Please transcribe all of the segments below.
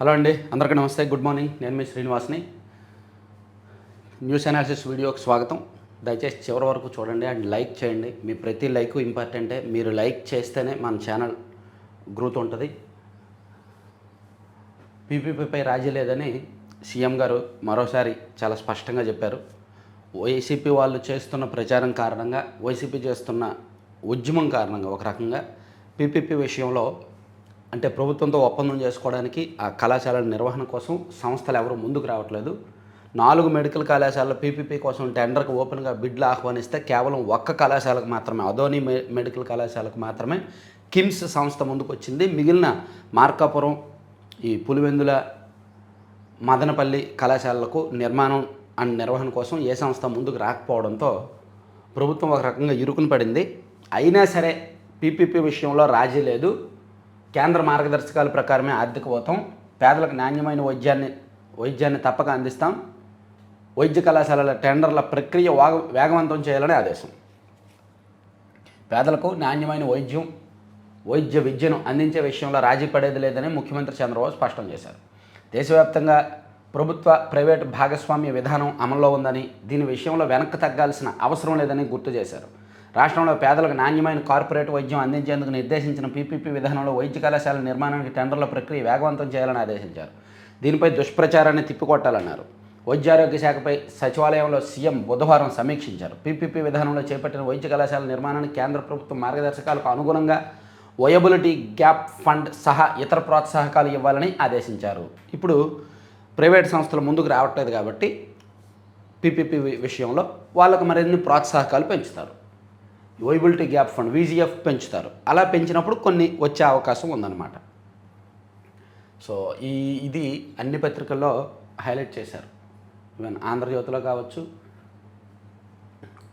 Hello అండి అందరికీ నమస్తే గుడ్ మార్నింగ్. నేను మీ శ్రీనివాస్ని. న్యూస్ అనాలిసిస్ వీడియోకి స్వాగతం. దయచేసి చివరి వరకు చూడండి అండ్ లైక్ చేయండి. మీ ప్రతి లైక్ ఇంపార్టెంటే. మీరు లైక్ చేస్తేనే మన ఛానల్ గ్రోత్ ఉంటుంది. పీపీపీపై రాజీ లేదని సీఎం గారు మరోసారి చాలా స్పష్టంగా చెప్పారు. వైసీపీ వాళ్ళు చేస్తున్న ప్రచారం కారణంగా వైసీపీ చేస్తున్న ఉద్యమం కారణంగా ఒక రకంగా పీపీపీ విషయంలో అంటే ప్రభుత్వంతో ఒప్పందం చేసుకోవడానికి ఆ కళాశాలల నిర్వహణ కోసం సంస్థలు ఎవరు ముందుకు రావట్లేదు. నాలుగు మెడికల్ కళాశాలల పీపీపీ కోసం టెండర్కి ఓపెన్గా బిడ్లు ఆహ్వానిస్తే కేవలం ఒక్క కళాశాలకు మాత్రమే అదోని మెడికల్ కళాశాలకు మాత్రమే కిమ్స్ సంస్థ ముందుకు వచ్చింది మిగిలిన మార్కాపురం ఈ పులివెందుల మదనపల్లి కళాశాలలకు నిర్మాణం అండ్ నిర్వహణ కోసం ఏ సంస్థ ముందుకు రాకపోవడంతో ప్రభుత్వం ఒక రకంగా ఇరుకుని పడింది. అయినా సరే పీపీపీ విషయంలో రాజీ లేదు. కేంద్ర మార్గదర్శకాల ప్రకారమే ఆర్థిక పోతాం పేదలకు నాణ్యమైన వైద్యాన్ని వైద్యాన్ని తప్పక అందిస్తాం. వైద్య కళాశాలల టెండర్ల ప్రక్రియ వాగ వేగవంతం చేయాలని ఆదేశం. పేదలకు నాణ్యమైన వైద్యం వైద్య విద్యను అందించే విషయంలో రాజీ పడేది లేదని ముఖ్యమంత్రి చంద్రబాబు స్పష్టం చేశారు. దేశవ్యాప్తంగా ప్రభుత్వ ప్రైవేట్ భాగస్వామ్య విధానం అమల్లో ఉందని దీని విషయంలో వెనక్కి తగ్గాల్సిన అవసరం లేదని గుర్తు చేశారు. రాష్ట్రంలో పేదలకు నాణ్యమైన కార్పొరేట్ వైద్యం అందించేందుకు నిర్దేశించిన పీపీపీ విధానంలో వైద్య కళాశాల నిర్మాణానికి టెండర్ల ప్రక్రియ వేగవంతం చేయాలని ఆదేశించారు. దీనిపై దుష్ప్రచారాన్ని తిప్పికొట్టాలన్నారు. వైద్యారోగ్య శాఖపై సచివాలయంలో సీఎం బుధవారం సమీక్షించారు. పీపీపీ విధానంలో చేపట్టిన వైద్య కళాశాల నిర్మాణానికి కేంద్ర ప్రభుత్వం మార్గదర్శకాలకు అనుగుణంగా వయబిలిటీ గ్యాప్ ఫండ్ సహా ఇతర ప్రోత్సాహకాలు ఇవ్వాలని ఆదేశించారు. ఇప్పుడు ప్రైవేట్ సంస్థలు ముందుకు రావట్లేదు కాబట్టి పీపీపీ విషయంలో వాళ్ళకు మరిన్ని ప్రోత్సాహకాలు పెంచుతారు. వైబిలిటీ గ్యాప్ ఫండ్ వీజీఎఫ్ పెంచుతారు. అలా పెంచినప్పుడు కొన్ని వచ్చే అవకాశం ఉందన్నమాట. సో ఈ ఇది అన్ని పత్రికల్లో హైలైట్ చేశారు. ఈవెన్ ఆంధ్రజ్యోతిలో కావచ్చు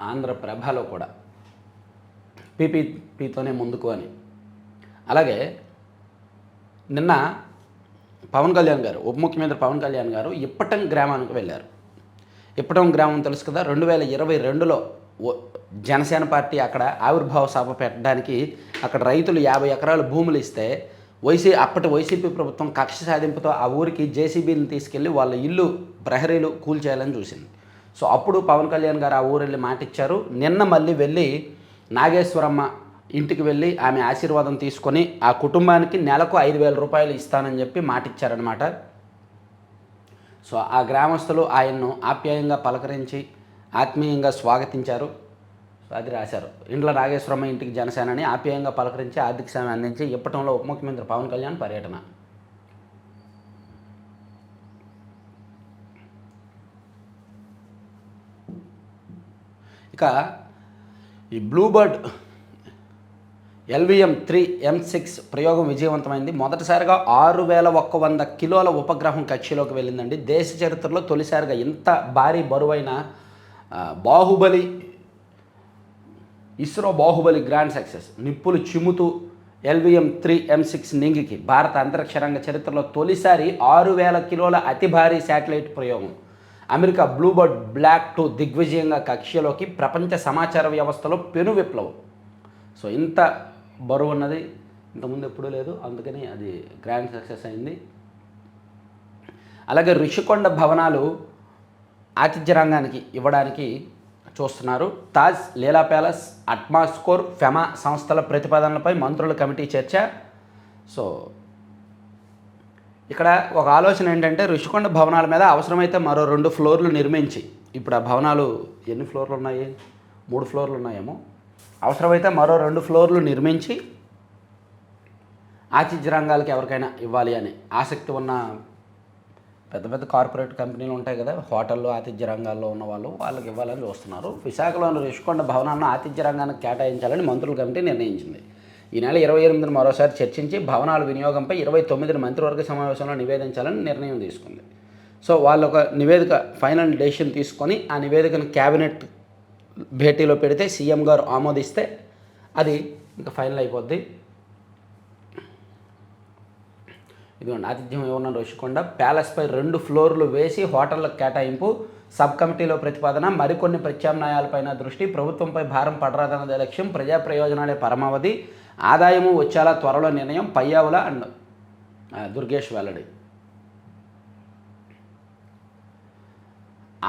ఆంధ్రప్రభలో కూడా. పీపీపీతోనే ముందుకు అని. అలాగే నిన్న పవన్ కళ్యాణ్ గారు ఉప ముఖ్యమంత్రి పవన్ కళ్యాణ్ గారు ఇప్పటం గ్రామానికి వెళ్ళారు. ఇప్పటం గ్రామం తెలుసు కదా రెండు వేల ఇరవై రెండులో జనసేన పార్టీ అక్కడ ఆవిర్భావ సభ పెట్టడానికి అక్కడ రైతులు యాభై ఎకరాల భూములు ఇస్తే వైసీ అప్పటి వైసీపీ ప్రభుత్వం కక్ష సాధింపుతో ఆ ఊరికి జేసీబీని తీసుకెళ్ళి వాళ్ళ ఇల్లు ప్రహరీలు కూల్చేయాలని చూసింది. సో అప్పుడు పవన్ కళ్యాణ్ గారు ఆ ఊరు వెళ్ళి మాట ఇచ్చారు నిన్న మళ్ళీ వెళ్ళి నాగేశ్వరమ్మ ఇంటికి వెళ్ళి ఆమె ఆశీర్వాదం తీసుకొని ఆ కుటుంబానికి నెలకు ఐదు వేల రూపాయలు ఇస్తానని చెప్పి మాట ఇచ్చారనమాట సో ఆ గ్రామస్తులు ఆయన్ను ఆప్యాయంగా పలకరించి ఆత్మీయంగా స్వాగతించారు. అది రాశారు. ఇండ్ల నాగేశ్వరమ్మ ఇంటికి జనసేనని ఆప్యాయంగా పలకరించి ఆర్థిక సాయం అందించి ఇప్పటంలో ఉప ముఖ్యమంత్రి పవన్ కళ్యాణ్ పర్యటన. ఇక ఈ BlueBird LVM three M six ప్రయోగం విజయవంతమైంది. మొదటిసారిగా ఆరు వేల ఒక్క వంద కిలోల ఉపగ్రహం కక్షలోకి వెళ్ళిందండి. దేశ చరిత్రలో తొలిసారిగా ఇంత భారీ బరువైన Baahubali ISRO Baahubali grand success. నిప్పులు చిమ్ముతూ ఎల్విఎం త్రీ ఎం సిక్స్ నింగికి. భారత అంతరిక్ష రంగ చరిత్రలో తొలిసారి ఆరు వేల కిలోల అతి భారీ శాటిలైట్ ప్రయోగం. అమెరికా బ్లూబర్డ్ బ్లాక్ టూ దిగ్విజయంగా కక్ష్యలోకి ప్రపంచ సమాచార వ్యవస్థలో పెను విప్లవం. సో ఇంత బరువు ఉన్నది. ఇంతకుముందు ఎప్పుడూ లేదు. అందుకని అది గ్రాండ్ సక్సెస్ అయింది. అలాగే ఋషికొండ భవనాలు ఆతిథ్య రంగానికి ఇవ్వడానికి చూస్తున్నారు. Taj Leela palace Atmosphere Core FEMA సంస్థల ప్రతిపాదనలపై మంత్రుల కమిటీ చర్చ. సో ఇక్కడ ఒక ఆలోచన ఏంటంటే ఋషికొండ భవనాల మీద అవసరమైతే మరో రెండు ఫ్లోర్లు నిర్మించి. ఇప్పుడు ఆ భవనాలు ఎన్ని ఫ్లోర్లు ఉన్నాయి? మూడు ఫ్లోర్లు ఉన్నాయేమో. అవసరమైతే మరో రెండు ఫ్లోర్లు నిర్మించి ఆతిథ్య రంగాలకి ఎవరికైనా ఇవ్వాలి అని ఆసక్తి ఉన్న పెద్ద పెద్ద కార్పొరేట్ కంపెనీలు ఉంటాయి కదా హోటళ్ళు ఆతిథ్య రంగాల్లో ఉన్న వాళ్ళు వాళ్ళకి ఇవ్వాలని చూస్తున్నారు. విశాఖలోని రిషికొండ భవనాలను ఆతిథ్య రంగానికి కేటాయించాలని మంత్రుల కమిటీ నిర్ణయించింది. ఈ నెల ఇరవై ఎనిమిదిని మరోసారి చర్చించి భవనాల వినియోగంపై ఇరవై తొమ్మిదిని మంత్రివర్గ సమావేశంలో నివేదించాలని నిర్ణయం తీసుకుంది. సో వాళ్ళు ఒక నివేదిక ఫైనల్ డెసిషన్ తీసుకొని ఆ నివేదికను క్యాబినెట్ భేటీలో పెడితే సీఎం గారు ఆమోదిస్తే అది ఇంకా ఫైనల్ అయిపోద్ది. ఇదిగోండి ఆతిథ్యం ఏమన్నా రుషికొండ ప్యాలెస్పై రెండు ఫ్లోర్లు వేసి హోటళ్ళ కేటాయింపు సబ్ కమిటీలో ప్రతిపాదన మరికొన్ని ప్రత్యామ్నాయాలపైన దృష్టి ప్రభుత్వంపై భారం పడరాదన్నది లక్ష్యం ప్రజా ప్రయోజనాలే పరమావధి ఆదాయము వచ్చేలా త్వరలో నిర్ణయం పయ్యావుల అండ్ దుర్గేష్ వెల్లడి.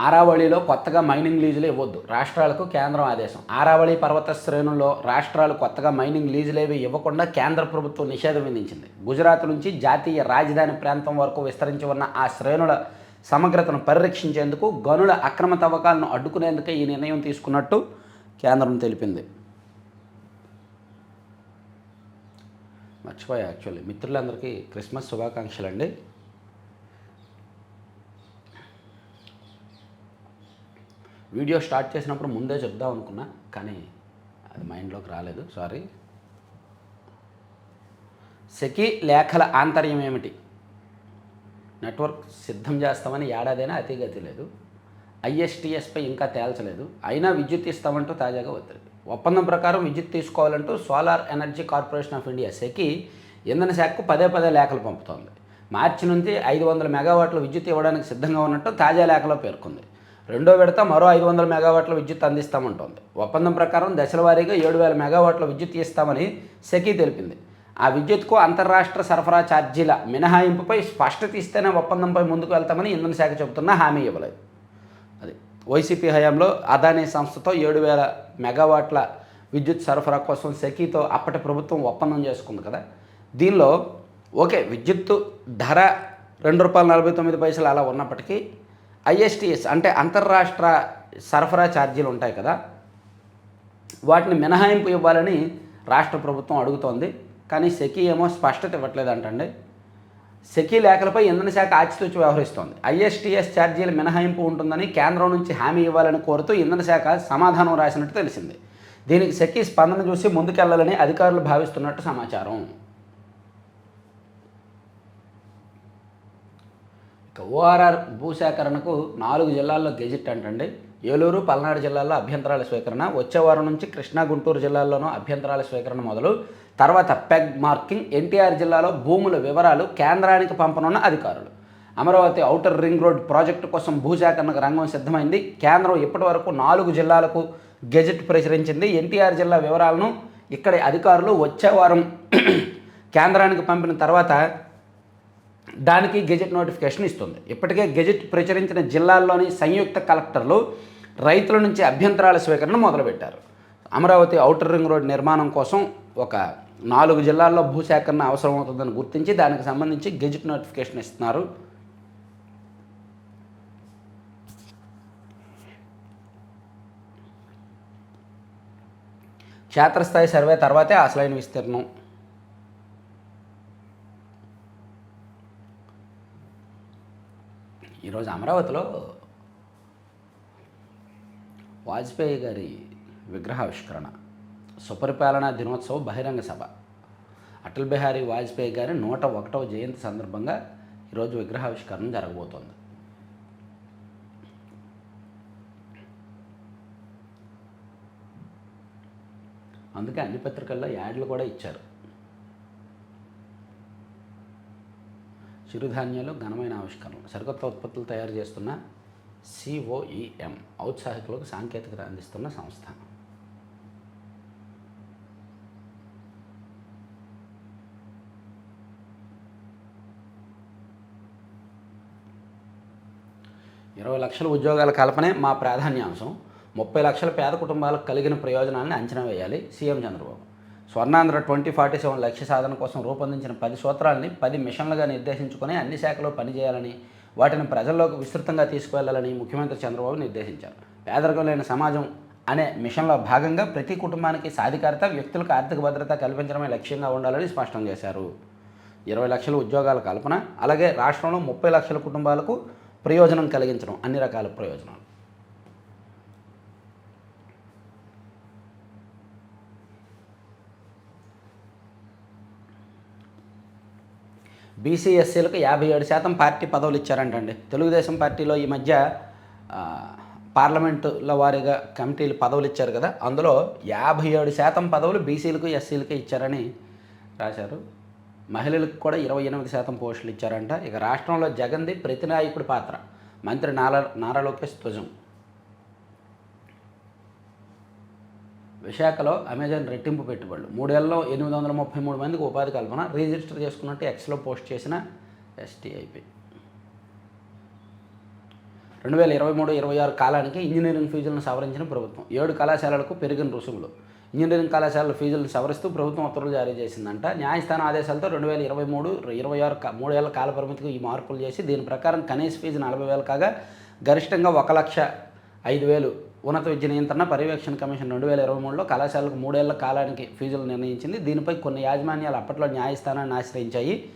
ఆరావళిలో కొత్తగా మైనింగ్ లీజులు ఇవ్వద్దు. రాష్ట్రాలకు కేంద్రం ఆదేశం. ఆరావళి పర్వత శ్రేణుల్లో రాష్ట్రాలు కొత్తగా మైనింగ్ లీజులేవి ఇవ్వకుండా కేంద్ర ప్రభుత్వం నిషేధం విధించింది. గుజరాత్ నుంచి జాతీయ రాజధాని ప్రాంతం వరకు విస్తరించి ఉన్న ఆ శ్రేణుల సమగ్రతను పరిరక్షించేందుకు గనుల అక్రమ తవ్వకాలను అడ్డుకునేందుకే ఈ నిర్ణయం తీసుకున్నట్టు కేంద్రం తెలిపింది. మర్చిపోయా యాక్చువల్లీ మిత్రులందరికీ క్రిస్మస్ శుభాకాంక్షలు అండి వీడియో స్టార్ట్ చేసినప్పుడు ముందే చెప్దాం అనుకున్నా కానీ అది మైండ్లోకి రాలేదు సారీ. సెకి లేఖల ఆంతర్యం ఏమిటి? నెట్వర్క్ సిద్ధం చేస్తామని ఏడాదైనా అతిగతి లేదు. ఐఎస్టీఎస్పై ఇంకా తేల్చలేదు. అయినా విద్యుత్ ఇస్తామంటూ తాజాగా ఒత్తిడి. ఒప్పందం ప్రకారం విద్యుత్ తీసుకోవాలంటూ solar energy corporation of India SECI ఇంధన శాఖకు పదే పదే లేఖలు పంపుతోంది. మార్చి నుంచి ఐదు వందల మెగావాట్ల విద్యుత్ ఇవ్వడానికి సిద్ధంగా ఉన్నట్టు తాజా లేఖలో పేర్కొంది. రెండో విడత మరో ఐదు వందల మెగావాట్ల విద్యుత్ అందిస్తామంటోంది. ఒప్పందం ప్రకారం దశల వారీగా ఏడు వేల మెగావాట్ల విద్యుత్ ఇస్తామని సెకీ తెలిపింది. ఆ విద్యుత్కు అంతర్రాష్ట్ర సరఫరా ఛార్జీల మినహాయింపుపై స్పష్టత ఇస్తేనే ఒప్పందంపై ముందుకు వెళ్తామని ఇంధన శాఖ చెబుతున్నా హామీ ఇవ్వలేదు. అది వైసీపీ హయాంలో అదానీ సంస్థతో ఏడు వేల మెగావాట్ల విద్యుత్ సరఫరా కోసం సెకీతో అప్పటి ప్రభుత్వం ఒప్పందం చేసుకుంది కదా. దీనిలో ఓకే విద్యుత్తు ధర రెండు రూపాయల నలభై తొమ్మిది పైసలు అలా ఉన్నప్పటికీ ఐఎస్టీఎస్ అంటే అంతర్రాష్ట్ర సరఫరా ఛార్జీలు ఉంటాయి కదా. వాటిని మినహాయింపు ఇవ్వాలని రాష్ట్ర ప్రభుత్వం అడుగుతోంది. కానీ సెకీ ఏమో స్పష్టత ఇవ్వట్లేదంటండి. సెకీ లేఖలపై ఇంధన శాఖ ఆచితూచి వ్యవహరిస్తోంది. ఐఎస్టీఎస్ ఛార్జీల మినహాయింపు ఉంటుందని కేంద్రం నుంచి హామీ ఇవ్వాలని కోరుతూ ఇంధన శాఖ సమాధానం రాసినట్టు తెలిసింది. దీనికి సెకీ స్పందన చూసి ముందుకెళ్ళాలని అధికారులు భావిస్తున్నట్టు సమాచారం. ఓఆర్ఆర్ భూసేకరణకు నాలుగు జిల్లాల్లో గెజిట్ అంటండి. ఏలూరు పల్నాడు జిల్లాల్లో అభ్యంతరాల స్వీకరణ. వచ్చే వారం నుంచి కృష్ణా గుంటూరు జిల్లాల్లోనూ అభ్యంతరాల స్వీకరణ మొదలు. తర్వాత పెగ్ మార్కింగ్. ఎన్టీఆర్ జిల్లాలో భూముల వివరాలు కేంద్రానికి పంపనున్న అధికారులు. Amaravati outer ring road project కోసం భూసేకరణకు రంగం సిద్ధమైంది. కేంద్రం ఇప్పటి వరకు నాలుగు జిల్లాలకు గెజెట్ ప్రచురించింది. ఎన్టీఆర్ జిల్లా వివరాలను ఇక్కడి అధికారులు వచ్చే వారం కేంద్రానికి పంపిన తర్వాత దానికి గెజెట్ నోటిఫికేషన్ ఇస్తుంది. ఇప్పటికే గెజెట్ ప్రచురించిన జిల్లాల్లోని సంయుక్త కలెక్టర్లు రైతుల నుంచి అభ్యంతరాల స్వీకరణ మొదలుపెట్టారు. అమరావతి ఔటర్ రింగ్ రోడ్ నిర్మాణం కోసం ఒక నాలుగు జిల్లాల్లో భూసేకరణ అవసరమవుతుందని గుర్తించి దానికి సంబంధించి గెజెట్ నోటిఫికేషన్ ఇస్తున్నారు. క్షేత్రస్థాయి సర్వే తర్వాతే అసలైన విస్తీర్ణం. ఈరోజు అమరావతిలో వాజ్పేయి గారి విగ్రహావిష్కరణ సుపరిపాలనా దినోత్సవ బహిరంగ సభ. అటల్ బిహారీ వాజ్పేయి గారి నూట ఒకటవ జయంతి సందర్భంగా ఈరోజు విగ్రహావిష్కరణ జరగబోతోంది. అందుకే అన్ని పత్రికల్లో యాడ్లు కూడా ఇచ్చారు. చిరుధాన్యాలు ఘనమైన ఆవిష్కరణలు. సరికొత్త ఉత్పత్తులు తయారు చేస్తున్న సిఓఈఎం ఔత్సాహికులకు సాంకేతికత అందిస్తున్న సంస్థ. ఇరవై లక్షల ఉద్యోగాల కల్పనే మా ప్రాధాన్యాంశం. ముప్పై లక్షల పేద కుటుంబాలకు కలిగిన ప్రయోజనాలను అంచనా వేయాలి CM Chandrababu. Swarnandhra twenty forty seven లక్ష్య సాధన కోసం రూపొందించిన పది సూత్రాలని పది మిషన్లుగా నిర్దేశించుకుని అన్ని శాఖలో పనిచేయాలని వాటిని ప్రజల్లోకి విస్తృతంగా తీసుకువెళ్ళాలని ముఖ్యమంత్రి చంద్రబాబు నిర్దేశించారు. పేదరికం లేని సమాజం అనే మిషన్లో భాగంగా ప్రతి కుటుంబానికి సాధికారత వ్యక్తులకు ఆర్థిక భద్రత కల్పించడమే లక్ష్యంగా ఉండాలని స్పష్టం చేశారు. ఇరవై లక్షల ఉద్యోగాల కల్పన అలాగే రాష్ట్రంలో ముప్పై లక్షల కుటుంబాలకు ప్రయోజనం కలిగించడం అన్ని రకాల ప్రయోజనాలు. బీసీ ఎస్సీలకు యాభై ఏడు శాతం పార్టీ పదవులు ఇచ్చారంటండి. తెలుగుదేశం పార్టీలో ఈ మధ్య పార్లమెంటుల వారిగా కమిటీలు పదవులు ఇచ్చారు కదా అందులో యాభై ఏడు శాతం పదవులు బీసీలకు ఎస్సీలకు ఇచ్చారని రాశారు. మహిళలకు కూడా ఇరవై ఎనిమిది శాతం పోస్టులు ఇచ్చారంట. ఇక రాష్ట్రంలో జగన్ది ప్రతి నాయకుడి పాత్ర. మంత్రి నారా నారా లోకేష్ ధ్వజం. విశాఖలో అమెజాన్ రెట్టింపు పెట్టుబడులు. మూడేళ్ళలో ఎనిమిది వందల ముప్పై మూడు మందికి ఉపాధి కల్పన రిజిస్టర్ చేసుకున్నట్టు ఎక్స్లో పోస్ట్ చేసిన ఎస్టీఐపీ. రెండు వేల ఇరవై మూడు ఇరవై ఆరు కాలానికి ఇంజనీరింగ్ ఫీజులను సవరించిన ప్రభుత్వం. ఏడు కళాశాలలకు పెరిగిన రుసుములు. ఇంజనీరింగ్ కళాశాలల ఫీజులను సవరిస్తూ ప్రభుత్వం ఉత్తర్వులు జారీ చేసిందంట. న్యాయస్థానం ఆదేశాలతో రెండు వేల ఇరవై మూడు ఇరవై ఆరు మూడేళ్ళ కాల పరిమితికి ఈ మార్పులు చేసి దీని ప్రకారం కనీస ఫీజు నలభై వేలు కాగా గరిష్టంగా ఒక లక్ష ఐదు వేలు ఉన్నత విద్య నియంత్రణ పర్యవేక్షణ కమిషన్ రెండు వేల ఇరవై మూడులో కళాశాలకు మూడేళ్ళ కాలానికి ఫీజులు నిర్ణయించింది. దీనిపై కొన్ని యాజమాన్యాలు అప్పట్లో న్యాయస్థానాన్ని ఆశ్రయించాయి.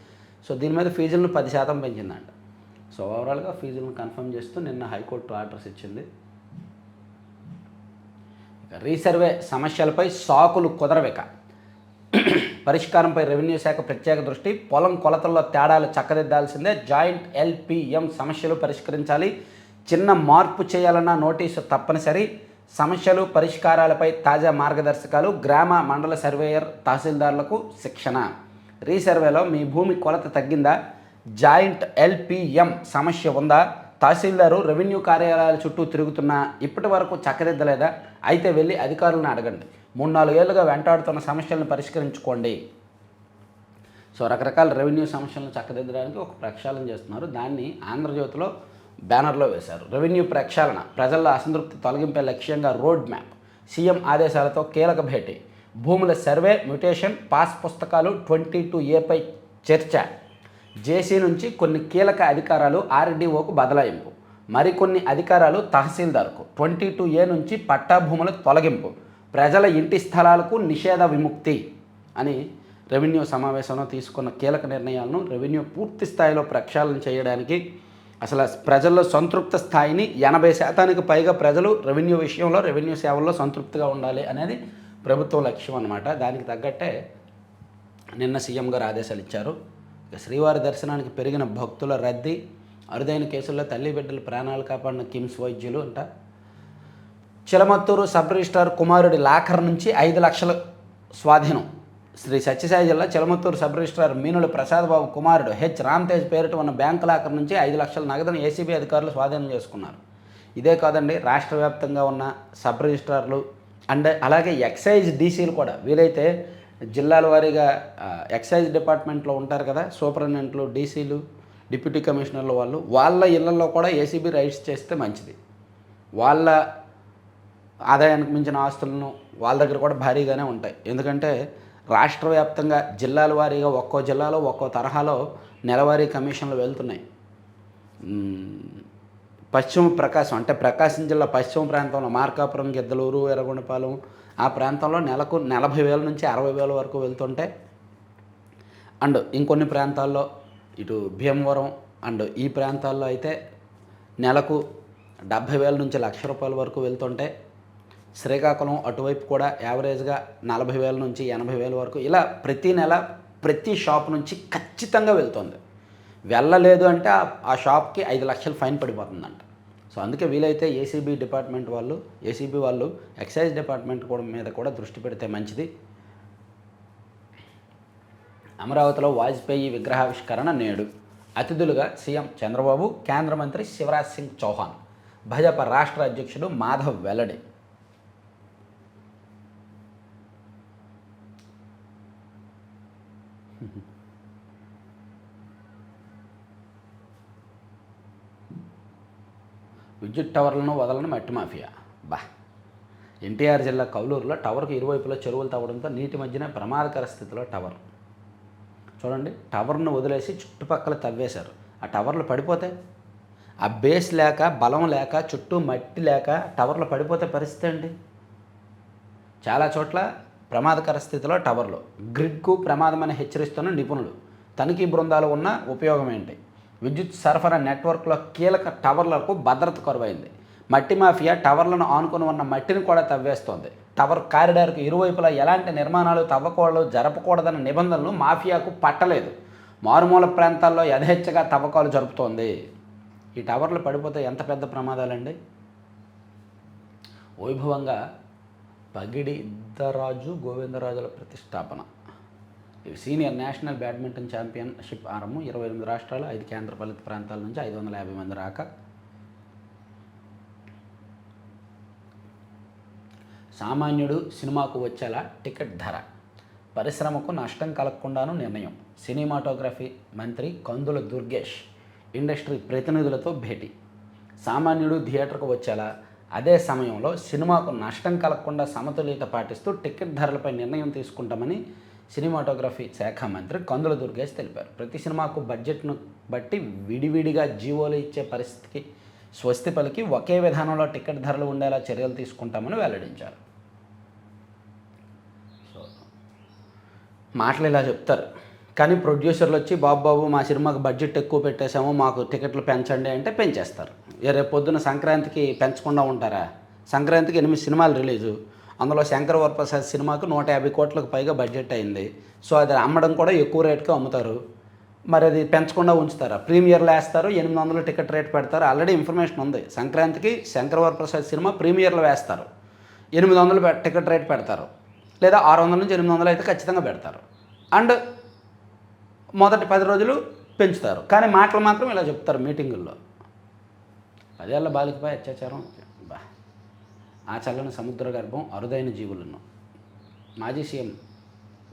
సో దీని మీద ఫీజులను పది శాతం పెంచిందంట. సో ఓవరాల్గా ఫీజులను కన్ఫర్మ్ చేస్తూ నిన్న హైకోర్టు ఆర్డర్స్ ఇచ్చింది. రీసర్వే సమస్యలపై సాకులు కుదరవిక. పరిష్కారంపై రెవెన్యూ శాఖ ప్రత్యేక దృష్టి. పొలం కొలతల్లో తేడాలు చక్కదిద్దాల్సిందే. జాయింట్ ఎల్పిఎం సమస్యలు పరిష్కరించాలి. చిన్న మార్పు చేయాలన్న నోటీసు తప్పనిసరి. సమస్యలు పరిష్కారాలపై తాజా మార్గదర్శకాలు గ్రామ మండల సర్వేయర్ తహసీల్దార్లకు శిక్షణ. రీసర్వేలో మీ భూమి కొలత తగ్గిందా? జాయింట్ ఎల్పిఎం సమస్య ఉందా? తహసీల్దారు రెవెన్యూ కార్యాలయాల చుట్టూ తిరుగుతున్నా ఇప్పటి వరకు చక్కదిద్దలేదా? అయితే వెళ్ళి అధికారులను అడగండి. మూడు నాలుగేళ్ళుగా వెంటాడుతున్న సమస్యలను పరిష్కరించుకోండి. సో రకరకాల రెవెన్యూ సమస్యలను చక్కదిద్దడానికి ఒక ప్రక్షాళన చేస్తున్నారు. దాన్ని ఆంధ్రజ్యోతిలో బ్యానర్లో వేశారు. రెవెన్యూ ప్రక్షాళన ప్రజల్లో అసంతృప్తి తొలగింపే లక్ష్యంగా రోడ్ మ్యాప్ సీఎం ఆదేశాలతో కీలక భేటీ. భూముల సర్వే మ్యుటేషన్ పాస్ పుస్తకాలు ట్వంటీ టూ ఏపై చర్చ. జేసీ నుంచి కొన్ని కీలక అధికారాలు ఆర్డీఓకు బదలాయింపు. మరికొన్ని అధికారాలు తహసీల్దార్కు. ట్వంటీ టూ ఏ నుంచి పట్టా భూముల తొలగింపు. ప్రజల ఇంటి స్థలాలకు నిషేధ విముక్తి అని రెవెన్యూ సమావేశంలో తీసుకున్న కీలక నిర్ణయాలను రెవెన్యూ పూర్తి స్థాయిలో ప్రక్షాళన చేయడానికి అసలు ప్రజల్లో సంతృప్త స్థాయిని ఎనభై శాతానికి పైగా ప్రజలు రెవెన్యూ విషయంలో రెవెన్యూ సేవల్లో సంతృప్తిగా ఉండాలి అనేది ప్రభుత్వం లక్ష్యం అనమాట దానికి తగ్గట్టే నిన్న సీఎం గారు ఆదేశాలు ఇచ్చారు. శ్రీవారి దర్శనానికి పెరిగిన భక్తుల రద్దీ అరుదైన కేసుల్లో తల్లి బిడ్డల ప్రాణాలు కాపాడిన కిమ్స్ వైద్యులు అంట. చిలమత్తూరు సబ్ రిజిస్టార్ కుమారుడి లాకర్ నుంచి ఐదు లక్షల స్వాధీనం. శ్రీ సత్యసాయి జిల్లా చిలమత్తూరు సబ్ రిజిస్ట్రార్ మీనుల ప్రసాద్ బాబు కుమారుడు హెచ్. రామ్తేజ్ పేరిట ఉన్న బ్యాంకు లాకర్ నుంచి ఐదు లక్షల నగదును ఏసీబీ అధికారులు స్వాధీనం చేసుకున్నారు. ఇదే కాదండి రాష్ట్ర వ్యాప్తంగా ఉన్న సబ్ రిజిస్ట్రార్లు అండ్ అలాగే ఎక్సైజ్ డీసీలు కూడా. వీలైతే జిల్లాల వారీగా ఎక్సైజ్ డిపార్ట్మెంట్లో ఉంటారు కదా సూపరింటెండెంట్లు డీసీలు డిప్యూటీ కమిషనర్లు వాళ్ళు వాళ్ళ ఇళ్ళలో కూడా ఏసీబీ రైడ్స్ చేస్తే మంచిది. వాళ్ళ ఆదాయానికి మించిన ఆస్తులను వాళ్ళ దగ్గర కూడా భారీగానే ఉంటాయి. ఎందుకంటే రాష్ట్ర వ్యాప్తంగా జిల్లాల వారీగా ఒక్కో జిల్లాలో ఒక్కో తరహాలో నెలవారీ కమిషన్లు వెళ్తున్నాయి. పశ్చిమ ప్రకాశం అంటే ప్రకాశం జిల్లా పశ్చిమ ప్రాంతంలో మార్కాపురం గిద్దలూరు ఎర్రగొండపాలెం ఆ ప్రాంతంలో నెలకు నలభై వేల నుంచి అరవై వేల వరకు వెళ్తుంటే అండ్ ఇంకొన్ని ప్రాంతాల్లో ఇటు భీమవరం అండ్ ఈ ప్రాంతాల్లో అయితే నెలకు డెబ్భై వేల నుంచి లక్ష రూపాయల వరకు వెళ్తుంటే శ్రీకాకుళం అటువైపు కూడా యావరేజ్గా నలభై వేల నుంచి ఎనభై వేల వరకు ఇలా ప్రతి నెల ప్రతి షాప్ నుంచి ఖచ్చితంగా వెళ్తుంది. వెళ్ళలేదు అంటే ఆ- ఆ షాప్కి ఐదు లక్షలు ఫైన్ పడిపోతుందంట. సో అందుకే వీలైతే ఏసీబీ డిపార్ట్మెంట్ వాళ్ళు ఏసీబీ వాళ్ళు ఎక్సైజ్ డిపార్ట్మెంట్ కూడా మీద కూడా దృష్టి పెడితే మంచిది. అమరావతిలో వాజ్పేయి విగ్రహావిష్కరణ నేడు. అతిథులుగా సీఎం చంద్రబాబు కేంద్ర మంత్రి శివరాజ్ సింగ్ చౌహాన్ భాజపా రాష్ట్ర అధ్యక్షుడు మాధవ్ వెల్లడి. విద్యుత్ టవర్లను వదలని మట్టి మాఫియా. బా. ఎన్టీఆర్ జిల్లా కౌలూరులో టవర్కు ఇరువైపులా చెరువులు తవ్వడంతో నీటి మధ్యన ప్రమాదకర స్థితిలో టవర్. చూడండి టవర్ను వదిలేసి చుట్టుపక్కల తవ్వేశారు. ఆ టవర్లు పడిపోతే? ఆ బేస్ లేక బలం లేక చుట్టూ మట్టి లేక టవర్లు పడిపోతే పరిస్థితి అండి చాలా చోట్ల ప్రమాదకర స్థితిలో టవర్లు. గ్రిడ్కు ప్రమాదమని హెచ్చరిస్తున్న నిపుణులు తనిఖీ బృందాలు ఉన్న ఉపయోగం ఏంటి? విద్యుత్ సరఫరా నెట్వర్క్లో కీలక టవర్లకు భద్రత కరువైంది. మట్టి మాఫియా టవర్లను ఆనుకొని ఉన్న మట్టిని కూడా తవ్వేస్తోంది. టవర్ కారిడార్కు ఇరువైపులా ఎలాంటి నిర్మాణాలు తవ్వకూడదు జరపకూడదన్న నిబంధనలు మాఫియాకు పట్టలేదు. మారుమూల ప్రాంతాల్లో యథేచ్ఛగా తవ్వకాలు జరుపుతోంది. ఈ టవర్లు పడిపోతే ఎంత పెద్ద ప్రమాదాలండి? వైభవంగా పగిడి ఇద్దరాజు గోవిందరాజుల ప్రతిష్టాపన. సీనియర్ నేషనల్ బ్యాడ్మింటన్ ఛాంపియన్షిప్ ఆరంభం ఇరవై ఎనిమిది రాష్ట్రాలు ఐదు కేంద్రపాలిత ప్రాంతాల నుంచి ఐదు వందల యాభై మంది రాక. సామాన్యుడు సినిమాకు వచ్చేలా టికెట్ ధర పరిశ్రమకు నష్టం కలగకుండాను నిర్ణయం. సినిమాటోగ్రఫీ మంత్రి కందుల దుర్గేష్ ఇండస్ట్రీ ప్రతినిధులతో భేటీ. సామాన్యుడు థియేటర్కు వచ్చేలా అదే సమయంలో సినిమాకు నష్టం కలగకుండా సమతుల్యత పాటిస్తూ టికెట్ ధరలపై నిర్ణయం తీసుకుంటామని సినిమాటోగ్రఫీ శాఖ మంత్రి కందుల దుర్గేష్ తెలిపారు. ప్రతి సినిమాకు బడ్జెట్ను బట్టి విడివిడిగా జీవోలు ఇచ్చే పరిస్థితికి స్వస్తి పలికి ఒకే విధానంలో టికెట్ ధరలు ఉండేలా చర్యలు తీసుకుంటామని వెల్లడించారు. సో మాటలు ఇలా చెప్తారు. కానీ ప్రొడ్యూసర్లు వచ్చి బాబు బాబు మా సినిమాకి బడ్జెట్ ఎక్కువ పెట్టేశాము మాకు టికెట్లు పెంచండి అంటే పెంచేస్తారు. రేపు పొద్దున సంక్రాంతికి పెంచకుండా ఉంటారా? సంక్రాంతికి ఎనిమిది సినిమాలు రిలీజు. అందులో శంకర్ వరప్రసాద్ సినిమాకు నూట యాభై కోట్లకు పైగా బడ్జెట్ అయింది. సో అది అమ్మడం కూడా ఎక్కువ రేటుకి అమ్ముతారు. మరి అది పెంచకుండా ఉంచుతారా? ప్రీమియర్లు వేస్తారు ఎనిమిది వందలు టికెట్ రేట్ పెడతారు. ఆల్రెడీ ఇన్ఫర్మేషన్ ఉంది. సంక్రాంతికి శంకర్ వరప్రసాద్ సినిమా ప్రీమియర్లు వేస్తారు. ఎనిమిది వందలు పె- టికెట్ రేట్ పెడతారు. లేదా ఆరు వందల నుంచి ఎనిమిది వందలు అయితే ఖచ్చితంగా పెడతారు. అండ్ మొదటి పది రోజులు పెంచుతారు. కానీ మాటలు మాత్రం ఇలా చెప్తారు మీటింగుల్లో. పదేళ్ళ బాలికపై అత్యాచారం. ఆ చల్లని సముద్ర గర్భం అరుదైన జీవులను మాజీ సీఎం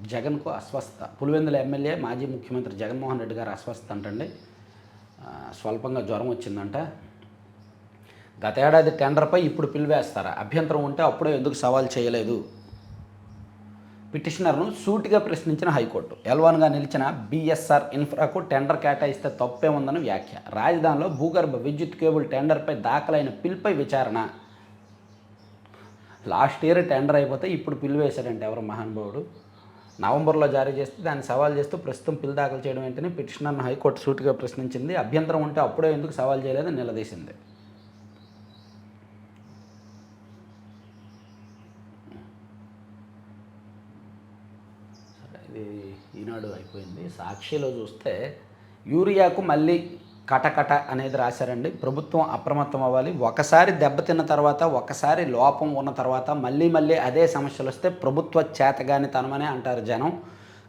జగన్కు అస్వస్థ. పులివెందుల ఎమ్మెల్యే మాజీ ముఖ్యమంత్రి జగన్మోహన్ రెడ్డి గారు అస్వస్థ అంటండి. స్వల్పంగా జ్వరం వచ్చిందంట. గత ఏడాది టెండర్పై ఇప్పుడు పిలివేస్తారా? అభ్యంతరం ఉంటే అప్పుడే ఎందుకు సవాల్ చేయలేదు? పిటిషనర్ను సూటిగా ప్రశ్నించిన హైకోర్టు. ఎల్వన్గా నిలిచిన బీఎస్ఆర్ ఇన్ఫ్రాకు టెండర్ కేటాయిస్తే తప్పే ఉందని వ్యాఖ్య. రాజధానిలో భూగర్భ విద్యుత్ కేబుల్ టెండర్పై దాఖలైన పిల్పై విచారణ. లాస్ట్ ఇయర్ టెండర్ అయిపోతే ఇప్పుడు పిల్లు వేశాడంటే ఎవరు మహానుభావుడు. నవంబర్లో జారీ చేస్తే దాన్ని సవాల్ చేస్తూ ప్రస్తుతం పిల్ దాఖలు చేయడం వెంటనే పిటిషనర్ను హైకోర్టు సూటిగా ప్రశ్నించింది. అభ్యంతరం ఉంటే అప్పుడే ఎందుకు సవాల్ చేయలేదని నిలదీసింది. ఈనాడు అయిపోయింది. సాక్షిలో చూస్తే యూరియాకు మళ్ళీ కటకట అనేది రాశారండి. ప్రభుత్వం అప్రమత్తం అవ్వాలి. ఒకసారి దెబ్బతిన్న తర్వాత ఒకసారి లోపం ఉన్న తర్వాత మళ్ళీ మళ్ళీ అదే సమస్యలు వస్తే ప్రభుత్వ చేతగాని తనమనే అంటారు జనం.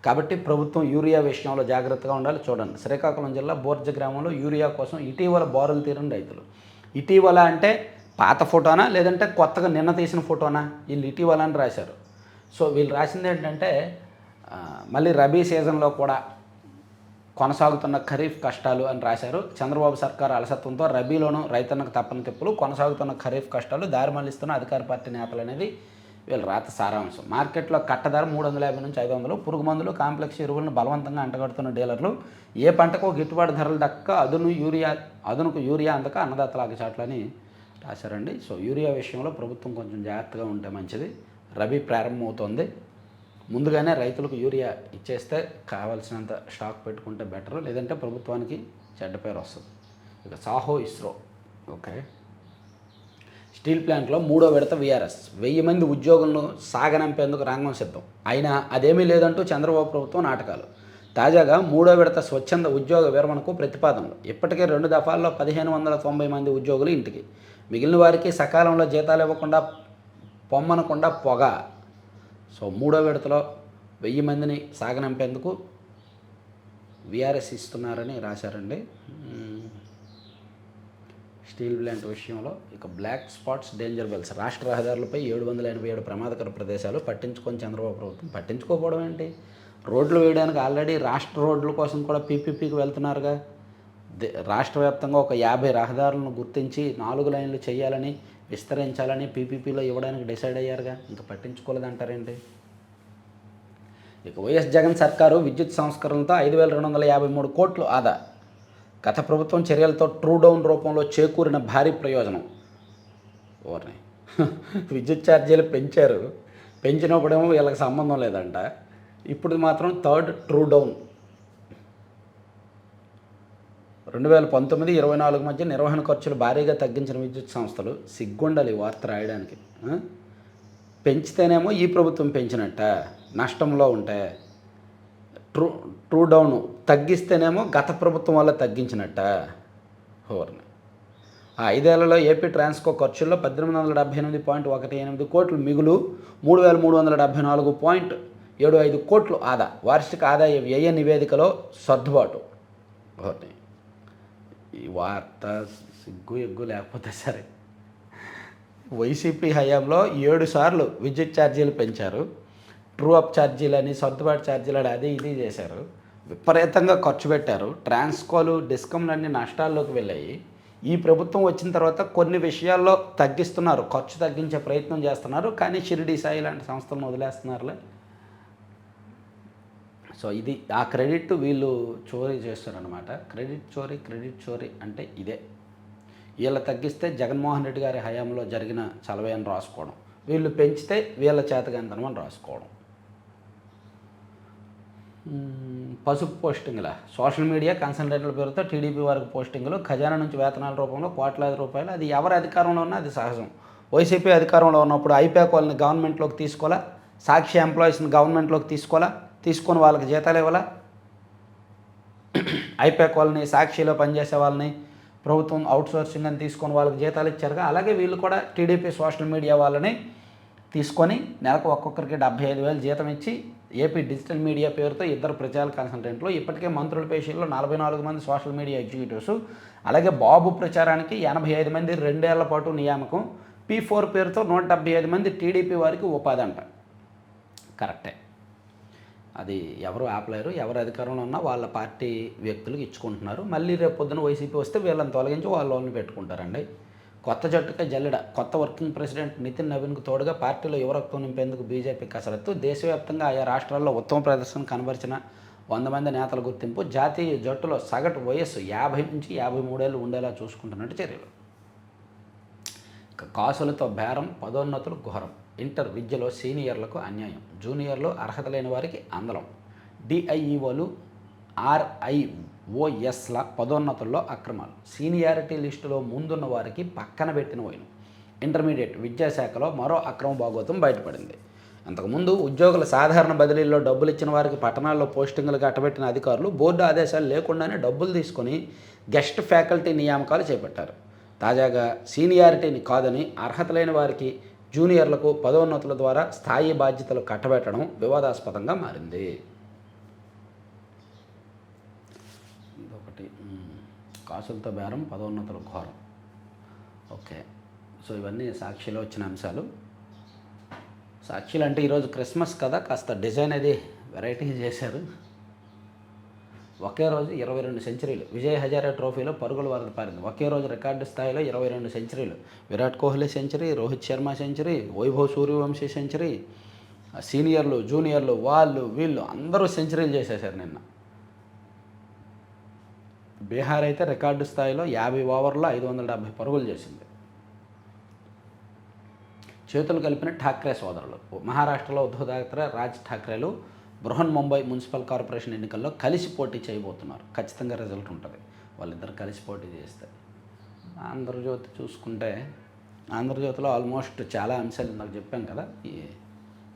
కాబట్టి ప్రభుత్వం యూరియా విషయంలో జాగ్రత్తగా ఉండాలి. చూడండి శ్రీకాకుళం జిల్లా బోర్జ గ్రామంలో యూరియా కోసం ఇటీవల బోరులు తీరిన రైతులు. ఇటీవల అంటే పాత ఫోటోనా లేదంటే కొత్తగా నిన్న తీసిన ఫోటోనా? వీళ్ళు ఇటీవల అని రాశారు. సో వీళ్ళు రాసింది ఏంటంటే మళ్ళీ రబీ సీజన్లో కూడా కొనసాగుతున్న ఖరీఫ్ కష్టాలు అని రాశారు. చంద్రబాబు సర్కార్ అలసత్వంతో రబీలోనూ రైతన్నకు తప్పని తిప్పులు కొనసాగుతున్న ఖరీఫ్ కష్టాలు దారి మళ్ళిస్తున్న అధికార పార్టీ నేతలు అనేది వీళ్ళ రాత సారాంశం. మార్కెట్లో కట్ట ధర మూడు వందల యాభై నుంచి ఐదు వందలు పురుగు మందులు కాంప్లెక్స్ ఎరువులను బలవంతంగా అంటగడుతున్న డీలర్లు ఏ పంటకు గిట్టుబాటు ధరలు దక్క అదును యూరియా అదునుకు యూరియా అందక అన్నదాతల అగచాట్లని రాశారండి. సో యూరియా విషయంలో ప్రభుత్వం కొంచెం జాగ్రత్తగా ఉంటే మంచిది. రబీ ప్రారంభమవుతోంది. ముందుగానే రైతులకు యూరియా ఇచ్చేస్తే కావాల్సినంత స్టాక్ పెట్టుకుంటే బెటర్ లేదంటే ప్రభుత్వానికి చెడ్డ పేరు వస్తుంది. ఇక సాహో ఇస్రో ఓకే. స్టీల్ ప్లాంట్లో మూడో విడత విఆర్ఎస్ వెయ్యి మంది ఉద్యోగులను సాగనంపేందుకు రంగం సిద్ధం. అయినా అదేమీ లేదంటూ చంద్రబాబు ప్రభుత్వం నాటకాలు. తాజాగా మూడో విడత స్వచ్ఛంద ఉద్యోగ విరమణకు ప్రతిపాదనలు. ఇప్పటికే రెండు దఫాల్లో పదిహేను వందల తొంభై మంది ఉద్యోగులు ఇంటికి. మిగిలిన వారికి సకాలంలో జీతాలు ఇవ్వకుండా పొమ్మనకుండా పొగ. సో మూడో విడతలో వెయ్యి మందిని సాగనంపేందుకు విఆర్ఎస్ ఇస్తున్నారని రాశారండి. స్టీల్ ప్లాంట్ విషయంలో ఇక బ్లాక్ స్పాట్స్ డేంజర్ బెల్స్. రాష్ట్ర రహదారులపై ఏడు వందల ఎనభై ఏడు ప్రమాదకర ప్రదేశాలు పట్టించుకొని చంద్రబాబు ప్రభుత్వం పట్టించుకోకపోవడం ఏంటి? రోడ్లు వేయడానికి ఆల్రెడీ రాష్ట్ర రోడ్ల కోసం కూడా పీపీపీకి వెళ్తున్నారుగా. దే- రాష్ట్ర వ్యాప్తంగా ఒక యాభై రహదారులను గుర్తించి నాలుగు లైన్లు చేయాలని విస్తరించాలని పీపీపీలో ఇవ్వడానికి డిసైడ్ అయ్యారుగా. ఇంకా పట్టించుకోలేదంటారేంటి? ఇక వైఎస్ జగన్ సర్కారు విద్యుత్ సంస్కరణలతో ఐదు వేల రెండు వందల యాభై మూడు కోట్లు ఆదా. గత ప్రభుత్వం చర్యలతో ట్రూ డౌన్ రూపంలో చేకూరిన భారీ ప్రయోజనం. ఓర్ని. విద్యుత్ ఛార్జీలు పెంచారు. పెంచినప్పుడేమో వీళ్ళకి సంబంధం లేదంట. ఇప్పుడు మాత్రం థర్డ్ ట్రూ డౌన్. రెండు వేల పంతొమ్మిది ఇరవై నాలుగు మధ్య నిర్వహణ ఖర్చులు భారీగా తగ్గించిన విద్యుత్ సంస్థలు సిగ్గుండాలి వార్త రాయడానికి. పెంచితేనేమో ఈ ప్రభుత్వం పెంచినట్ట నష్టంలో ఉంటే. True true down. తగ్గిస్తేనేమో గత ప్రభుత్వం వల్ల తగ్గించినట్ట హోర్ని. ఆ ఐదేళ్ళలో ఏపీ ట్రాన్స్కో ఖర్చుల్లో పద్దెనిమిది వందల డెబ్బై ఎనిమిది పాయింట్ ఒకటి ఎనిమిది కోట్లు మిగులు మూడు వేల మూడు వందల డెబ్బై నాలుగు పాయింట్ ఏడు ఐదు కోట్లు ఆదా. వార్షిక ఆదాయ వ్యయ నివేదికలో సర్దుబాటు హోర్ని. ఈ వార్త సిగ్గు ఎగ్గు లేకపోతే సరే. వైసీపీ హయాంలో ఏడు సార్లు విద్యుత్ ఛార్జీలు పెంచారు. ట్రూ అప్ ఛార్జీలు అని సర్దుబాటు ఛార్జీలు అని అది ఇది చేశారు. విపరీతంగా ఖర్చు పెట్టారు. ట్రాన్స్కోలు డిస్కమ్లు అన్ని నష్టాల్లోకి వెళ్ళాయి. ఈ ప్రభుత్వం వచ్చిన తర్వాత కొన్ని విషయాల్లో తగ్గిస్తున్నారు. ఖర్చు తగ్గించే ప్రయత్నం చేస్తున్నారు. కానీ షిరిడి సాయి లాంటి సంస్థలను వదిలేస్తున్నారులే. సో ఇది ఆ క్రెడిట్ వీళ్ళు చోరీ చేస్తారనమాట క్రెడిట్ చోరీ క్రెడిట్ చోరీ అంటే ఇదే. వీళ్ళ తగ్గిస్తే జగన్మోహన్ రెడ్డి గారి హయాంలో జరిగిన చలవేని రాసుకోవడం. వీళ్ళు పెంచితే వీళ్ళ చేతకంతనం అని రాసుకోవడం. పసుపు పోస్టింగ్ల. సోషల్ మీడియా కన్సల్టెంట్ల పేరుతో టీడీపీ వారికి పోస్టింగ్లు. ఖజానా నుంచి వేతనాల రూపంలో కోట్లాది రూపాయలు. అది ఎవరి అధికారంలో ఉన్నా అది సహజం. వైసీపీ అధికారంలో ఉన్నప్పుడు ఐపాక్ వాళ్ళని గవర్నమెంట్లోకి తీసుకోవాలా? సాక్షి ఎంప్లాయీస్ని గవర్నమెంట్లోకి తీసుకోవాలా? తీసుకొని వాళ్ళకి జీతాలు ఇవ్వాలా? ఐపాక్ వాళ్ళని సాక్షిలో పనిచేసే వాళ్ళని ప్రభుత్వం అవుట్సోర్సింగ్ అని తీసుకొని వాళ్ళకి జీతాలు ఇచ్చారుగా. అలాగే వీళ్ళు కూడా టీడీపీ సోషల్ మీడియా వాళ్ళని తీసుకొని నెలకు ఒక్కొక్కరికి డెబ్బై ఐదు వేలు జీతం ఇచ్చి ఏపీ డిజిటల్ మీడియా పేరుతో ఇద్దరు ప్రచార కన్సల్టెంట్లు. ఇప్పటికే మంత్రుల పేషీల్లో నలభై నాలుగు మంది సోషల్ మీడియా ఎగ్జిక్యూటివ్స్. అలాగే బాబు ప్రచారానికి ఎనభై ఐదు మంది రెండేళ్ళ పాటు నియామకం. పీ ఫోర్ పేరుతో నూట డెబ్బై ఐదు మంది టీడీపీ వారికి ఉపాధి అంట. కరెక్టే. అది ఎవరు ఆపలేరు ఎవరు అధికారంలో ఉన్నా వాళ్ళ పార్టీ వ్యక్తులకు ఇచ్చుకుంటున్నారు. మళ్ళీ రేపు పొద్దున వైసీపీ వస్తే వీళ్ళని తొలగించి వాళ్ళ వాళ్ళని పెట్టుకుంటారండి. కొత్త జట్టుకే జల్లెడ కొత్త వర్కింగ్ ప్రెసిడెంట్ నితిన్ నవీన్కు తోడుగా పార్టీలో యువరక్తం నింపేందుకు బీజేపీ కసరత్తు. దేశవ్యాప్తంగా ఆయా రాష్ట్రాల్లో ఉత్తమ ప్రదర్శన కనబరిచిన వంద మంది నేతల గుర్తింపు జాతీయ జట్టులో సగటు వయస్సు యాభై నుంచి యాభై మూడేళ్ళు ఉండేలా చూసుకుంటున్నట్టు చర్యలు. ఇక కాసులతో బేరం పదోన్నతులు ఘోరం. ఇంటర్ విద్యలో సీనియర్లకు అన్యాయం. జూనియర్లు అర్హత లేని వారికి అందలం. డిఐఈఓలు ఆర్ఐఓఎస్ల పదోన్నతుల్లో అక్రమాలు. సీనియారిటీ లిస్టులో ముందున్న వారికి పక్కన పెట్టిన పోయిను ఇంటర్మీడియట్ విద్యాశాఖలో మరో అక్రమ భాగోతం బయటపడింది. అంతకుముందు ఉద్యోగుల సాధారణ బదిలీల్లో డబ్బులు ఇచ్చిన వారికి పట్టణాల్లో పోస్టింగులు కట్టబెట్టిన అధికారులు బోర్డు ఆదేశాలు లేకుండానే డబ్బులు తీసుకొని గెస్ట్ ఫ్యాకల్టీ నియామకాలు చేపట్టారు. తాజాగా సీనియారిటీని కాదని అర్హత లేని వారికి జూనియర్లకు పదోన్నతుల ద్వారా స్థాయి బాధ్యతలు కట్టబెట్టడం వివాదాస్పదంగా మారింది. ఒకటి కాసులతో బేరం పదోన్నతుల ఘోరం. ఓకే. సో ఇవన్నీ సాక్షిలో వచ్చిన అంశాలు. సాక్షిలు అంటే ఈరోజు క్రిస్మస్ కదా కాస్త డిజైన్ అది వెరైటీ చేశారు. ఒకే రోజు ఇరవై రెండు సెంచరీలు. విజయ్ హజారే ట్రోఫీలో పరుగుల వరద పారింది. ఒకే రోజు రికార్డు స్థాయిలో ఇరవై రెండు సెంచరీలు. Virat Kohli century Rohit Sharma century Vaibhav Suryavanshi century సీనియర్లు జూనియర్లు వాళ్ళు వీళ్ళు అందరూ సెంచరీలు చేసేసారు నిన్న. బీహార్ అయితే రికార్డు స్థాయిలో యాభై ఓవర్లో ఐదు వందల డెబ్బై పరుగులు చేసింది. చేతులు కలిపిన ఠాక్రే సోదరులు. మహారాష్ట్రలో ఉద్ధవ్ ఠాక్రే రాజ్ ఠాక్రేలు బృహన్ ముంబై మున్సిపల్ కార్పొరేషన్ ఎన్నికల్లో కలిసి పోటీ చేయబోతున్నారు. ఖచ్చితంగా రిజల్ట్ ఉంటుంది. వాళ్ళిద్దరు కలిసి పోటీ చేస్తే. ఆంధ్రజ్యోతి చూసుకుంటే ఆంధ్రజ్యోతిలో ఆల్మోస్ట్ చాలా అంశాలు నాకు చెప్పాను కదా. ఈ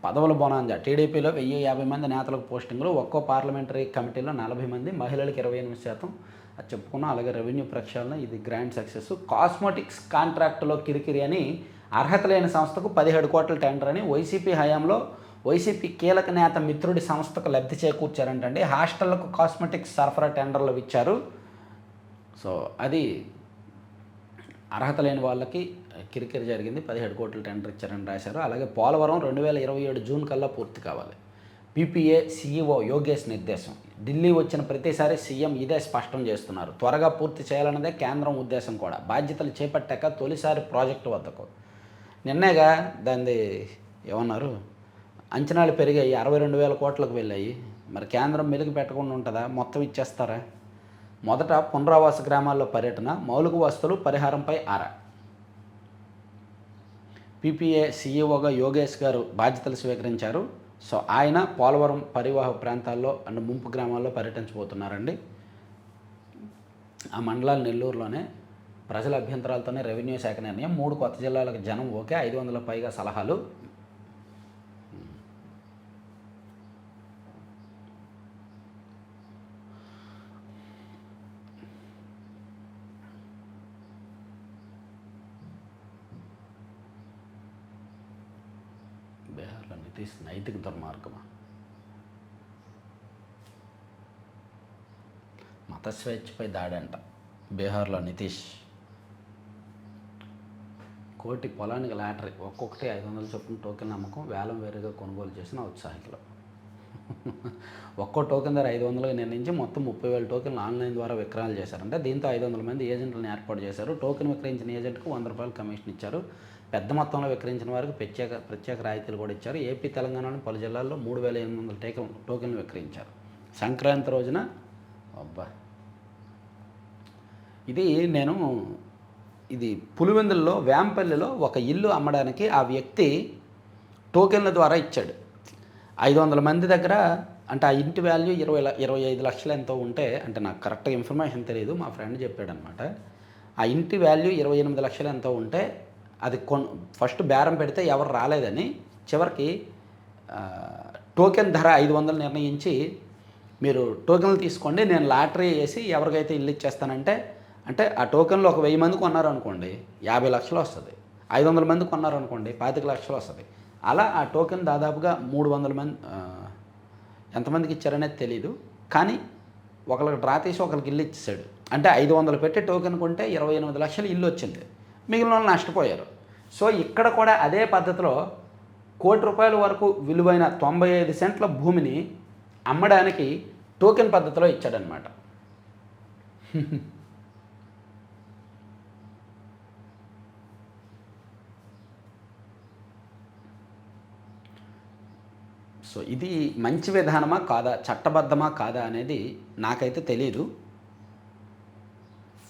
పదవుల బోనాంజా టీడీపీలో వెయ్యి యాభై మంది నేతలకు పోస్టింగ్లు ఒక్కో పార్లమెంటరీ కమిటీలో నలభై మంది మహిళలకు ఇరవై ఎనిమిది శాతం. అది చెప్పుకున్నాం అలాగే రెవెన్యూ ప్రక్షాళన ఇది గ్రాండ్ సక్సెస్. కాస్మెటిక్స్ కాంట్రాక్టులో కిరికిరి అని అర్హత లేని సంస్థకు పదిహేడు కోట్ల టెండర్ అని వైసీపీ హయాంలో వైసీపీ కీలక నేత మిత్రుడి సంస్థకు లబ్ధి చేకూర్చారంటండి. హాస్టళ్ళకు కాస్మెటిక్స్ సరఫరా టెండర్లు ఇచ్చారు సో అది అర్హత లేని వాళ్ళకి కిరికిరి జరిగింది. పదిహేడు కోట్ల టెండర్ ఇచ్చారని రాశారు. అలాగే పోలవరం రెండు వేల ఇరవై ఏడు జూన్ కల్లా పూర్తి కావాలి. పీపీఏ సీఈఓ యోగేష్ నిర్దేశం. ఢిల్లీ వచ్చిన ప్రతిసారి సీఎం ఇదే స్పష్టం చేస్తున్నారు. త్వరగా పూర్తి చేయాలన్నదే కేంద్రం ఉద్దేశం కూడా. బాధ్యతలు చేపట్టాక తొలిసారి ప్రాజెక్టు వద్దకు. నిన్నేగా దాన్ని ఏమన్నారు? అంచనాలు పెరిగాయి. అరవై రెండు వేల కోట్లకు వెళ్ళాయి. మరి కేంద్రం మెలుగు పెట్టకుండా ఉంటుందా? మొత్తం ఇచ్చేస్తారా? మొదట పునరావాస గ్రామాల్లో పర్యటన మౌలిక వస్తువులు పరిహారంపై ఆరా. పీపీఏ సీఈఓగా యోగేష్ గారు బాధ్యతలు స్వీకరించారు. సో ఆయన పోలవరం పరివాహ ప్రాంతాల్లో అండ్ ముంపు గ్రామాల్లో పర్యటించబోతున్నారండి. ఆ మండలాలు నెల్లూరులోనే ప్రజల అభ్యంతరాలతోనే రెవెన్యూ శాఖ నిర్ణయం. మూడు కొత్త జిల్లాలకు జనం ఓకే. ఐదు వందల పైగా సలహాలు. బీహార్లో నైతిక దుర్మార్గమా? మత స్వేచ్ఛపై దాడంట. బీహార్లో నితీష్. కోటి పొలానికి లాటరీ. ఒక్కొక్కటి ఐదు వందల చొప్పున టోకెన్ నమ్మకం వేలం వేరుగా కొనుగోలు చేసిన ఉత్సాహికులు. ఒక్కో టోకెన్ ధర ఐదు వందలుగా నిర్ణయించి మొత్తం ముప్పై వేల టోకెన్లు ఆన్లైన్ ద్వారా విక్రయాలు చేశారంటే దీంతో ఐదు వందల మంది ఏజెంట్లను ఏర్పాటు చేశారు. టోకెన్ విక్రయించిన ఏజెంట్కు వంద రూపాయలు కమిషన్ ఇచ్చారు. పెద్ద మొత్తంలో విక్రయించిన వారికి ప్రత్యేక ప్రత్యేక రాయితీలు కూడా ఇచ్చారు. ఏపీ తెలంగాణలోని పలు జిల్లాల్లో మూడు వేల ఎనిమిది వందల టోకెన్ టోకెన్లు విక్రయించారు. సంక్రాంతి రోజున అబ్బా! ఇది నేను ఇది పులివెందుల్లో వేంపల్లిలో ఒక ఇల్లు అమ్మడానికి ఆ వ్యక్తి టోకెన్ల ద్వారా ఇచ్చాడు. ఐదు వందల మంది దగ్గర అంటే ఆ ఇంటి వాల్యూ ఇరవై ఇరవై ఐదు లక్షలు ఎంతో ఉంటే అంటే నాకు కరెక్ట్గా ఇన్ఫర్మేషన్ తెలియదు మా ఫ్రెండ్ చెప్పాడనమాట. ఆ ఇంటి వాల్యూ ఇరవై ఎనిమిది లక్షలు ఎంతో ఉంటే అది కొన్ ఫస్ట్ బేరం పెడితే ఎవరు రాలేదని చివరికి టోకెన్ ధర ఐదు వందలు నిర్ణయించి మీరు టోకెన్లు తీసుకోండి నేను లాటరీ వేసి ఎవరికైతే ఇల్లు ఇచ్చేస్తానంటే అంటే ఆ టోకెన్లు ఒక వెయ్యి మంది కొన్నారు అనుకోండి యాభై లక్షలు వస్తుంది. ఐదు వందల మంది కొన్నారు అనుకోండి పాతిక లక్షలు వస్తుంది. అలా ఆ టోకెన్ దాదాపుగా మూడు వందల మంది ఎంతమందికి ఇచ్చారనేది తెలీదు. కానీ ఒకరికి డ్రా తీసి ఒకరికి ఇల్లు ఇచ్చేసాడు అంటే ఐదు వందలు పెట్టి టోకెన్ కొంటే ఇరవై ఎనిమిది లక్షలు ఇల్లు వచ్చింది. మిగిలిన వాళ్ళు నష్టపోయారు. సో ఇక్కడ కూడా అదే పద్ధతిలో కోటి రూపాయల వరకు విలువైన తొంభై ఐదు సెంట్ల భూమిని అమ్మడానికి టోకెన్ పద్ధతిలో ఇచ్చాడనమాట సో ఇది మంచి విధానమా కాదా చట్టబద్ధమా కాదా అనేది నాకైతే తెలియదు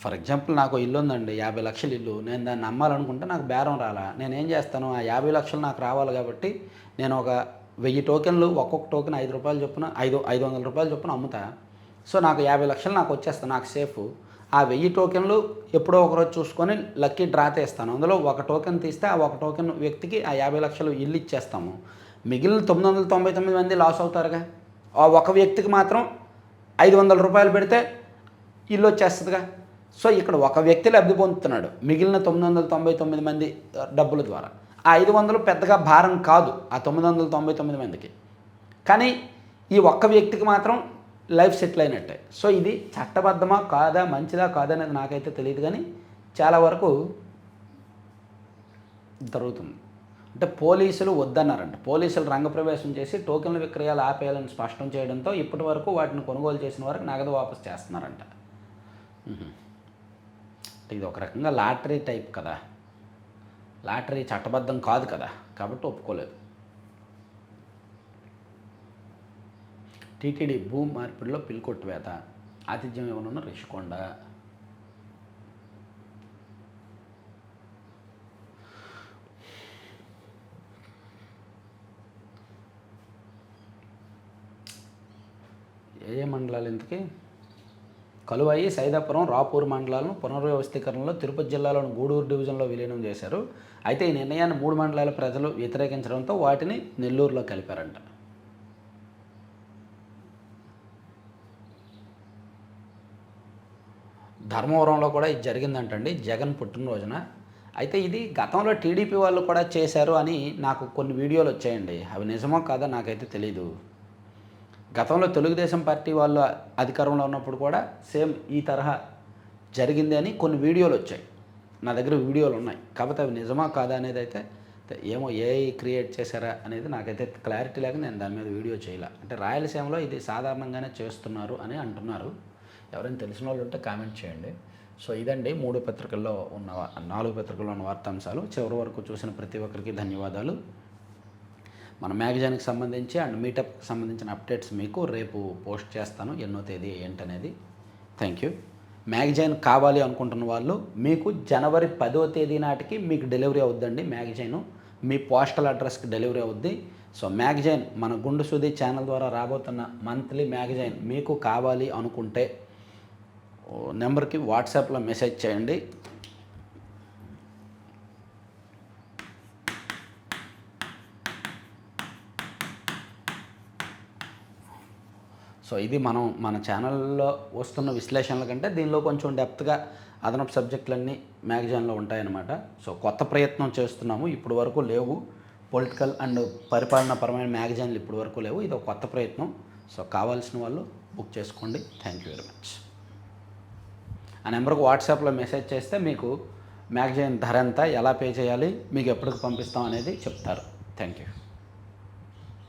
ఫర్ ఎగ్జాంపుల్ నాకు ఇల్లు ఉందండి యాభై లక్షల ఇల్లు. నేను దాన్ని అమ్మాలనుకుంటే నాకు బేరం రాలా. నేను ఏం చేస్తాను ఆ యాభై లక్షలు నాకు రావాలి కాబట్టి నేను ఒక వెయ్యి టోకెన్లు ఒక్కొక్క టోకెన్ ఐదు రూపాయలు చొప్పున ఐదు ఐదు వందల రూపాయలు చొప్పున అమ్ముతా. సో నాకు యాభై లక్షలు నాకు వచ్చేస్తాను నాకు సేఫ్. ఆ వెయ్యి టోకెన్లు ఎప్పుడో ఒకరోజు చూసుకొని లక్కీ డ్రా తీస్తాను. అందులో ఒక టోకెన్ తీస్తే ఆ ఒక టోకెన్ వ్యక్తికి ఆ యాభై లక్షలు ఇల్లు ఇచ్చేస్తాము. మిగిలిన తొమ్మిది వందల తొంభై తొమ్మిది మంది లాస్ అవుతారుగా. ఆ ఒక వ్యక్తికి మాత్రం ఐదు వందల రూపాయలు పెడితే ఇల్లు వచ్చేస్తుందిగా. సో ఇక్కడ ఒక వ్యక్తి లబ్ధి పొందుతున్నాడు. మిగిలిన తొమ్మిది వందల తొంభై తొమ్మిది మంది డబ్బుల ద్వారా. ఆ ఐదు వందలు పెద్దగా భారం కాదు ఆ తొమ్మిది వందల తొంభై తొమ్మిది మందికి. కానీ ఈ ఒక్క వ్యక్తికి మాత్రం లైఫ్ సెటిల్ అయినట్టే. సో ఇది చట్టబద్ధమా కాదా మంచిదా కాదా అనేది నాకైతే తెలియదు కానీ చాలా వరకు జరుగుతుంది. అంటే పోలీసులు వద్దన్నారంట. పోలీసులు రంగప్రవేశం చేసి టోకెన్ల విక్రయాలు ఆపేయాలని స్పష్టం చేయడంతో ఇప్పటి వరకు వాటిని కొనుగోలు చేసిన వారికి నగదు వాపసు చేస్తున్నారంట. అంటే ఇది ఒక రకంగా లాటరీ టైప్ కదా. లాటరీ చట్టబద్ధం కాదు కదా. కాబట్టి ఒప్పుకోలేదు. టీటీడీ భూ మార్పిడిలో పిల్కొట్టువేత ఆతిథ్యం ఇవ్వనున్న రిషికొండ. ఏ ఏ మండలాలు ఇంతకీ? కలువాయి సైదాపురం రాపూర్ మండలాలను పునర్వ్యవస్థీకరణలో తిరుపతి జిల్లాలోని గూడూరు డివిజన్లో విలీనం చేశారు. అయితే ఈ నిర్ణయాన్ని మూడు మండలాల ప్రజలు వ్యతిరేకించడంతో వాటిని నెల్లూరులో కలిపారంట. ధర్మవరంలో కూడా ఇది జరిగిందంటండి జగన్ పుట్టినరోజున. అయితే ఇది గతంలో టీడీపీ వాళ్ళు కూడా చేశారు అని నాకు కొన్ని వీడియోలు వచ్చాయండి. అవి నిజమో కాదో నాకైతే తెలీదు. గతంలో తెలుగుదేశం పార్టీ వాళ్ళు అధికారంలో ఉన్నప్పుడు కూడా సేమ్ ఈ తరహా జరిగింది అని కొన్ని వీడియోలు వచ్చాయి. నా దగ్గర వీడియోలు ఉన్నాయి. కాకపోతే అవి నిజమా కాదా అనేది అయితే ఏమో ఏ క్రియేట్ చేశారా అనేది నాకైతే క్లారిటీ లేక నేను దాని మీద వీడియో చేయలే. అంటే రాయలసీమలో ఇది సాధారణంగానే చేస్తున్నారు అని అంటున్నారు. ఎవరైనా తెలిసిన వాళ్ళు ఉంటే కామెంట్ చేయండి. సో ఇదండి మూడు పత్రికల్లో ఉన్న నాలుగు పత్రికల్లో ఉన్న వార్తాంశాలు. చివరి వరకు చూసిన ప్రతి ఒక్కరికి ధన్యవాదాలు. మన మ్యాగజైన్కి సంబంధించి అండ్ మీటప్కి సంబంధించిన అప్డేట్స్ మీకు రేపు పోస్ట్ చేస్తాను ఎన్నో తేదీ ఏంటనేది. థ్యాంక్ యూ మ్యాగజైన్ కావాలి అనుకుంటున్న వాళ్ళు మీకు జనవరి పదో తేదీ నాటికి మీకు డెలివరీ అవుద్దండి మ్యాగజైన్. మీ పోస్టల్ అడ్రస్కి డెలివరీ అవుద్ది. సో మ్యాగజైన్ మన గుండు సుది ఛానల్ ద్వారా రాబోతున్న మంత్లీ మ్యాగజైన్ మీకు కావాలి అనుకుంటే నెంబర్కి వాట్సాప్లో మెసేజ్ చేయండి. సో ఇది మనం మన ఛానల్లో వస్తున్న విశ్లేషణల కంటే దీనిలో కొంచెం డెప్త్గా అదనపు సబ్జెక్టులన్నీ మ్యాగజైన్లో ఉంటాయన్నమాట. సో కొత్త ప్రయత్నం చేస్తున్నాము. ఇప్పటి వరకు లేవు. పొలిటికల్ అండ్ పరిపాలనాపరమైన మ్యాగజైన్లు ఇప్పటి వరకు లేవు. ఇది ఒక కొత్త ప్రయత్నం. సో కావాల్సిన వాళ్ళు బుక్ చేసుకోండి. థ్యాంక్ యూ వెరీ మచ్ ఆ నెంబర్కి వాట్సాప్లో మెసేజ్ చేస్తే మీకు మ్యాగజైన్ ధర ఎంత ఎలా పే చేయాలి మీకు ఎప్పటికి పంపిస్తాం అనేది చెప్తారు. Thank you